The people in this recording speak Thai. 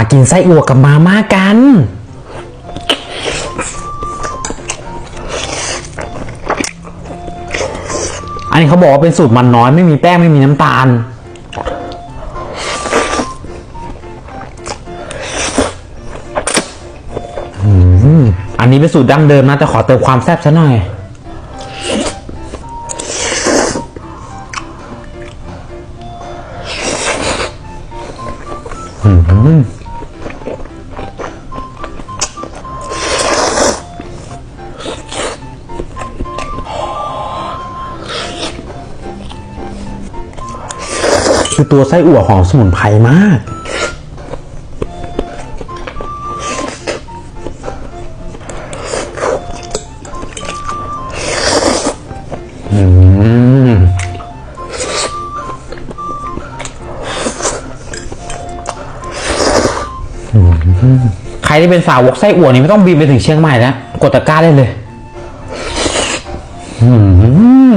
มากินไส้อั่วกับมาม่ากัน อันนี้เขาบอกว่าเป็นสูตรมันน้อยไม่มีแป้งไม่มีน้ำตาล อันนี้เป็นสูตรดั้งเดิมนะ แต่ขอเติมความแซ่บซะหน่อย คือตัวไส้อั่วหอมสมุนไพรมาก อืม ใครที่เป็นสาวกไส้อั่วนี่ไม่ต้องบินไปถึงเชียงใหม่แล้ว กดตะกร้าได้เลย อืม